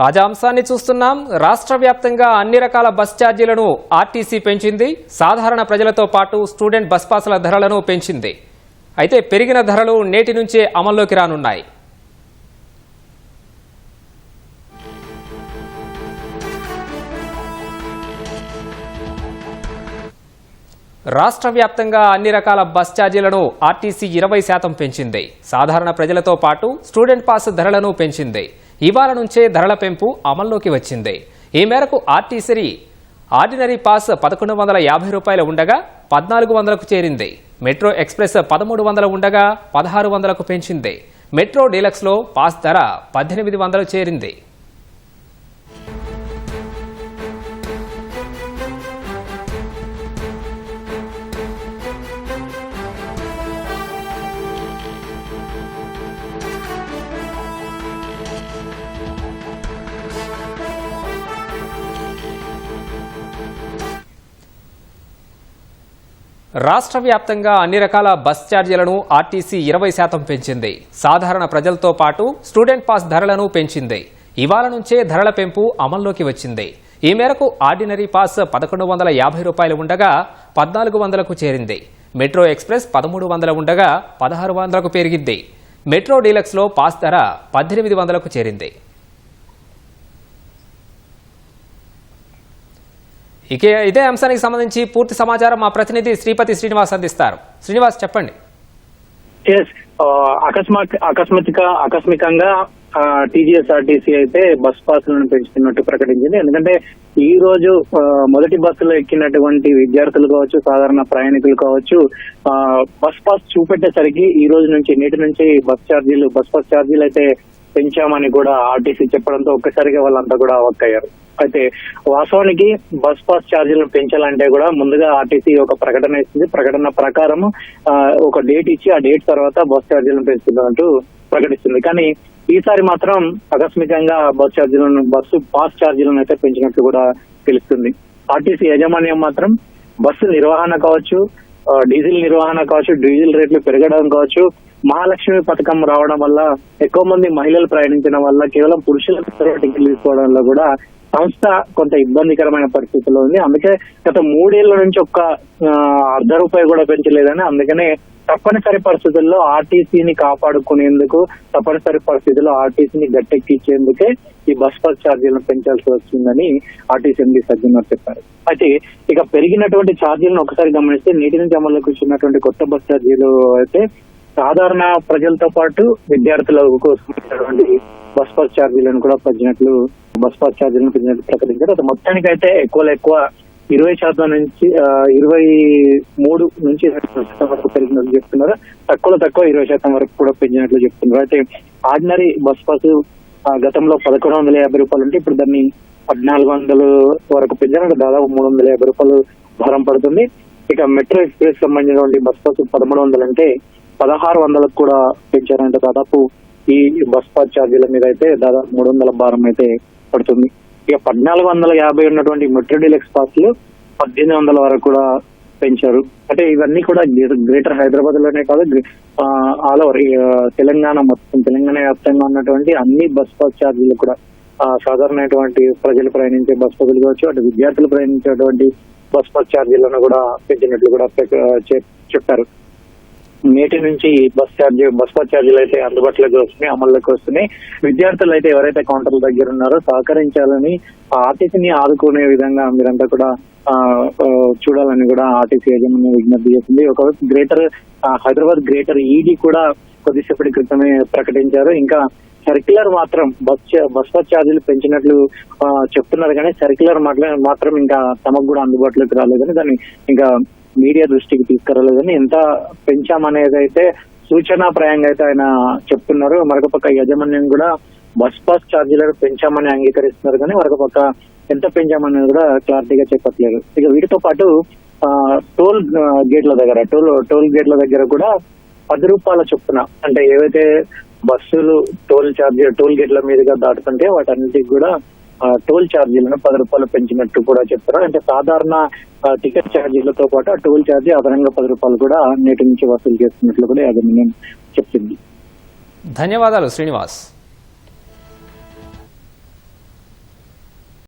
తాజా అంశాన్ని చూస్తున్నాం. రాష్ట్ర వ్యాప్తంగా అన్ని రకాల బస్ ఛార్జీలను ఆర్టీసీ పెంచింది. సాధారణ ప్రజలతో పాటు స్టూడెంట్ బస్ పాసుల ధరలను పెంచింది. అయితే పెరిగిన ధరలు నేటి నుంచే అమల్లోకి రానున్నాయి. రాష్ట్ర వ్యాప్తంగా అన్ని రకాల బస్ ఛార్జీలను ఆర్టీసీ ఇరవై శాతం పెంచింది. సాధారణ ప్రజలతో పాటు స్టూడెంట్ పాస్ ధరలను పెంచింది. ఇవాళ నుంచే ధరల పెంపు అమల్లోకి వచ్చింది. ఈ మేరకు ఆర్టీసీ ఆర్డినరీ పాస్ పదకొండు వందల యాభై రూపాయలు ఉండగా పద్నాలుగు వందలకు చేరింది. మెట్రో ఎక్స్ప్రెస్ పదమూడు వందలు ఉండగా పదహారు వందలకు పెంచింది. మెట్రో డీలక్స్లో పాస్ ధర పద్దెనిమిది వందలు చేరింది. రాష్ట్ర వ్యాప్తంగా అన్ని రకాల బస్ ఛార్జీలను ఆర్టీసీ ఇరవై శాతం పెంచింది. సాధారణ ప్రజలతో పాటు స్టూడెంట్ పాస్ ధరలను పెంచింది. ఇవాళ నుంచే ధరల పెంపు అమల్లోకి వచ్చింది. ఈ మేరకు ఆర్డినరీ పాస్ పదకొండు వందల యాభై రూపాయలు ఉండగా పద్నాలుగు వందలకు చేరింది. మెట్రో ఎక్స్ప్రెస్ పదమూడు వందలు ఉండగా పదహారు వందలకు పెరిగింది. మెట్రో డీలక్స్లో పాస్ ధర పద్దెనిమిది వందలకు చేరింది. ఇక ఇదే అంశానికి సంబంధించి పూర్తి సమాచారం మా ప్రతినిధి శ్రీపతి శ్రీనివాస్ అందిస్తారు. శ్రీనివాస్ చెప్పండి. ఎస్ అకస్మాత్ అకస్మాత్తుగా ఆకస్మికంగా టీజీఎస్ఆర్టీసీ అయితే బస్ పాసులను పెంచుతున్నట్టు ప్రకటించింది. ఎందుకంటే ఈ రోజు మొదటి బస్సులో ఎక్కినటువంటి విద్యార్థులు కావచ్చు సాధారణ ప్రయాణికులు కావచ్చు ఆ, బస్ పాస్ చూపెట్టేసరికి ఈ రోజు నుంచి నేటి నుంచి బస్ ఛార్జీలు బస్ పాస్ ఛార్జీలు అయితే పెంచామని కూడా ఆర్టీసీ చెప్పడంతో ఒక్కసారిగా వాళ్ళంతా కూడా అవక్కయ్యారు అయితే వాస్తవానికి బస్ పాస్ ఛార్జీలను పెంచాలంటే కూడా ముందుగా ఆర్టీసీ ఒక ప్రకటన ఇస్తుంది. ప్రకటన ప్రకారం ఒక డేట్ ఇచ్చి ఆ డేట్ తర్వాత బస్ ఛార్జీలను పెంచుతున్నట్టు ప్రకటిస్తుంది. కానీ ఈసారి మాత్రం ఆకస్మికంగా బస్ ఛార్జీలను బస్సు పాస్ ఛార్జీలను అయితే పెంచినట్లు కూడా తెలుస్తుంది. ఆర్టీసీ యాజమాన్యం మాత్రం బస్సు నిర్వహణ కావచ్చు డీజిల్ నిర్వహణ కావచ్చు డీజిల్ రేట్లు పెరగడం కావచ్చు మహాలక్ష్మి పథకం రావడం వల్ల ఎక్కువ మంది మహిళలు ప్రయాణించడం వల్ల కేవలం పురుషులకు టికెట్లు తీసుకోవడంలో కూడా సంస్థ కొంత ఇబ్బందికరమైన పరిస్థితిలో ఉంది. అందుకే గత మూడేళ్ళ నుంచి ఒక్క అర్ధ రూపాయి కూడా పెంచలేదని అందుకనే తప్పనిసరి పరిస్థితుల్లో ఆర్టీసీని కాపాడుకునేందుకు తప్పనిసరి పరిస్థితుల్లో ఆర్టీసీని గట్టెక్కించేందుకే ఈ బస్ పాస్ ఛార్జీలను పెంచాల్సి వచ్చిందని ఆర్టీసీ ఎండి సజ్జనార్ చెప్పారు. అయితే ఇక పెరిగినటువంటి ఛార్జీలను ఒకసారి గమనిస్తే నీటి నుంచి అమల్లోకి వచ్చినటువంటి కొత్త బస్ ఛార్జీలు అయితే సాధారణ ప్రజలతో పాటు విద్యార్థుల కోసం బస్ పాస్ ఛార్జీలను కూడా పెంచినట్లు బస్ పాస్ ఛార్జీలను పెంచినట్లు ప్రకటించారు. అది మొత్తానికైతే ఎక్కువలో ఎక్కువ ఇరవై శాతం నుంచి ఇరవై మూడు నుంచి ఇరవై శాతం వరకు పెరిగినట్లు చెప్తున్నారు. తక్కువలో తక్కువ ఇరవై శాతం వరకు కూడా పెంచినట్లు చెప్తున్నారు. అయితే ఆర్డినరీ బస్ పాస్ ఆ, గతంలో పదకొండు వందల యాభై రూపాయలు ఉంటే ఇప్పుడు దాన్ని పద్నాలుగు వందలు వరకు పెంచారు. దాదాపు మూడు వందల యాభై రూపాయలు భారం పడుతుంది. ఇక మెట్రో ఎక్స్ప్రెస్ సంబంధించినటువంటి బస్ పాస్ పదమూడు వందలు అంటే పదహారు వందలకు కూడా పెంచారంటే. దాదాపు ఈ బస్ పాస్ ఛార్జీల మీద అయితే దాదాపు మూడు వందల భారం అయితే పడుతుంది. ఇక పద్నాలుగు వందల యాభై ఉన్నటువంటి మెట్రో డీలక్స్ పాస్లు పద్దెనిమిది వందల వరకు కూడా పెంచారు. అంటే ఇవన్నీ కూడా గ్రేటర్- గ్రేటర్ హైదరాబాద్లోనే కాదు ఆల్ ఓవర్ ఈ, తెలంగాణ మొత్తం తెలంగాణ వ్యాప్తంగా ఉన్నటువంటి అన్ని బస్ పాస్ ఛార్జీలు కూడా ఆ, సాధారణమైనటువంటి ప్రజలు ప్రయాణించే బస్ పాసులు కావచ్చు అటు విద్యార్థులు ప్రయాణించేటువంటి బస్ పాస్ ఛార్జీలను కూడా పెంచినట్లు కూడా చెప్పారు. నేటి నుంచి బస్ ఛార్జీ బస్ పాస్ ఛార్జీలు అయితే అందుబాటులోకి వస్తున్నాయి అమల్లోకి వస్తున్నాయి. విద్యార్థులు అయితే ఎవరైతే కౌంటర్ల దగ్గర ఉన్నారో సహకరించాలని ఆర్టీసీని ఆదుకునే విధంగా మీరంతా కూడా చూడాలని కూడా ఆర్టీసీ యాజమాన్యం విజ్ఞప్తి చేసింది. ఒకవైపు గ్రేటర్ ఆ, హైదరాబాద్ గ్రేటర్ ఈడీ కూడా కొద్దిసేపటి క్రితమే ప్రకటించారు. ఇంకా సర్క్యులర్ మాత్రం బస్ బస్ పాస్ ఛార్జీలు పెంచినట్లు చెప్తున్నారు. కానీ సర్క్యులర్ మాట్లా- మాత్రం ఇంకా తమకు కూడా అందుబాటులోకి రాలేదని దాన్ని ఇంకా మీడియా దృష్టికి తీసుకురాలేదని ఎంత పెంచామనేది అయితే సూచనాప్రాయంగా అయితే ఆయన చెప్తున్నారు. మరొక పక్క యాజమాన్యం కూడా బస్ పాస్ ఛార్జీలను పెంచామని అంగీకరిస్తున్నారు కానీ మరొక పక్క ఎంత పెంచామనేది కూడా క్లారిటీగా చెప్పట్లేదు. ఇక వీటితో పాటు టోల్ గేట్ల దగ్గర టోల్ టోల్ గేట్ల దగ్గర కూడా పది రూపాయల చొప్పున అంటే ఏవైతే బస్సులు టోల్ ఛార్జీ టోల్ గేట్ల మీదుగా దాటుతుంటే వాటన్నిటికి కూడా టోల్ ఛార్జీలను పది రూపాయలు పెంచినట్టు కూడా చెప్తారు అంటే సాధారణ టికెట్ ఛార్జీలతో పాటు ఆ టోల్ ఛార్జీ అదనంగా పది రూపాయలు కూడా నేటి నుంచి వసూలు చేస్తున్నట్లు కూడా యాజమాన్యం చెప్పింది. ధన్యవాదాలు శ్రీనివాస్.